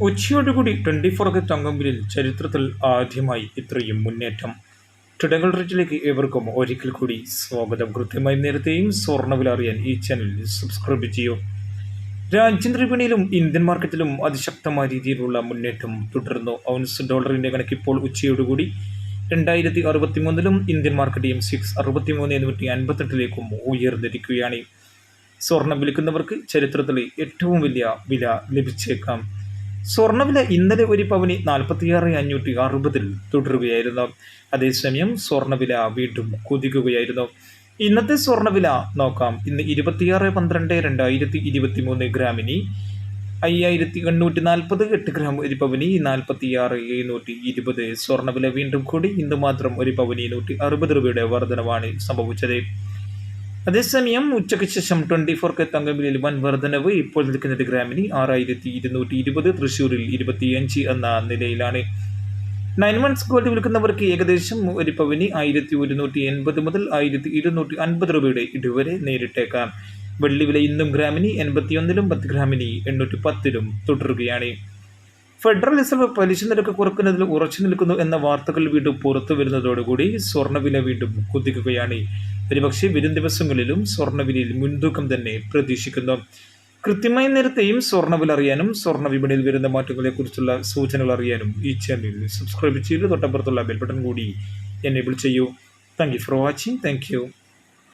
ഉച്ചയോടുകൂടി twenty four തങ്കമ്പിലിൽ ചരിത്രത്തിൽ ആദ്യമായി ഇത്രയും മുന്നേറ്റം. ടുഡങ്ങൾ റേറ്റിലേക്ക് ഏവർക്കും ഒരിക്കൽ കൂടി സ്വാഗതം. കൃത്യമായി നേരത്തെയും സ്വർണവില അറിയാൻ ഈ ചാനൽ സബ്സ്ക്രൈബ് ചെയ്യൂ. രാജ്യം വിപണിയിലും ഇന്ത്യൻ മാർക്കറ്റിലും അതിശക്തമായ രീതിയിലുള്ള മുന്നേറ്റം തുടർന്നു. ഔൺസ് ഡോളറിന്റെ കണക്കിപ്പോൾ ഉച്ചയോടുകൂടി രണ്ടായിരത്തി അറുപത്തി മൂന്നിലും ഇന്ത്യൻ മാർക്കറ്റ് എം സിക്സ് അറുപത്തി മൂന്ന് എണ്ണൂറ്റി അൻപത്തെട്ടിലേക്കും ഉയർന്നിരിക്കുകയാണ്. സ്വർണം വിൽക്കുന്നവർക്ക് ചരിത്രത്തിലെ ഏറ്റവും വലിയ വില ലഭിച്ചേക്കാം. സ്വർണവില ഇന്നലെ ഒരു പവനി നാൽപ്പത്തിയാറ് അഞ്ഞൂറ്റി അറുപതിൽ തുടരുകയായിരുന്നു. അതേസമയം സ്വർണവില വീണ്ടും കുതിക്കുകയായിരുന്നു. ഇന്നത്തെ സ്വർണവില നോക്കാം. ഇന്ന് ഇരുപത്തിയാറ് പന്ത്രണ്ട് രണ്ടായിരത്തി ഇരുപത്തി മൂന്ന് ഗ്രാമിന് അയ്യായിരത്തി എണ്ണൂറ്റി നാൽപ്പത് എട്ട് ഗ്രാം ഒരു പവനി നാൽപ്പത്തിയാറ് എഴുന്നൂറ്റി ഇരുപത്. സ്വർണവില വീണ്ടും കൂടി ഇന്ന് മാത്രം ഒരു പവനി നൂറ്റി അറുപത് രൂപയുടെ വർധനവാണ് സംഭവിച്ചത്. അതേസമയം ഉച്ചയ്ക്ക് ശേഷം ട്വന്റി ഫോർ കെ തങ്കമിലിൽ വൻ വർധനവ്. ഇപ്പോൾ നിൽക്കുന്നത് ഗ്രാമിന് ആറായിരത്തി ഇരുന്നൂറ്റി ഇരുപത് തൃശ്ശൂരിൽ ഇരുപത്തിയഞ്ച് എന്ന നിലയിലാണ്. നയൻ മന്ത്സ് ഗോൾഡ് വിൽക്കുന്നവർക്ക് ഏകദേശം ഒരു പവന് ആയിരത്തി ഒരുന്നൂറ്റി എൺപത് മുതൽ ആയിരത്തി ഇരുന്നൂറ്റി അൻപത് രൂപയുടെ ഇതുവരെ നേരിട്ടേക്കാം. വെള്ളി വില ഇന്നും ഗ്രാമിന് എൺപത്തിയൊന്നിലും പത്ത് ഗ്രാമിന് എണ്ണൂറ്റി പത്തിലും തുടരുകയാണ്. ഫെഡറൽ റിസർവ് പലിശ നിരക്ക് കുറക്കുന്നതിൽ ഉറച്ചു നിൽക്കുന്നു എന്ന വാർത്തകൾ വീണ്ടും പുറത്തു വരുന്നതോടുകൂടി സ്വർണവില വീണ്ടും കുതിക്കുകയാണ്. ഒരുപക്ഷെ വരും ദിവസങ്ങളിലും സ്വർണവിലയിൽ മുൻതൂക്കം തന്നെ പ്രതീക്ഷിക്കുന്നു. കൃത്യമായ നേരത്തെയും സ്വർണവില അറിയാനും സ്വർണ വിപണിയിൽ വരുന്ന മാറ്റങ്ങളെക്കുറിച്ചുള്ള സൂചനകൾ അറിയാനും ഈ ചാനൽ സബ്സ്ക്രൈബ് ചെയ്ത് തൊട്ടപ്പുറത്തുള്ള ബെൽ ബട്ടൺ കൂടി എനേബിൾ ചെയ്യൂ. Thank you for watching. Thank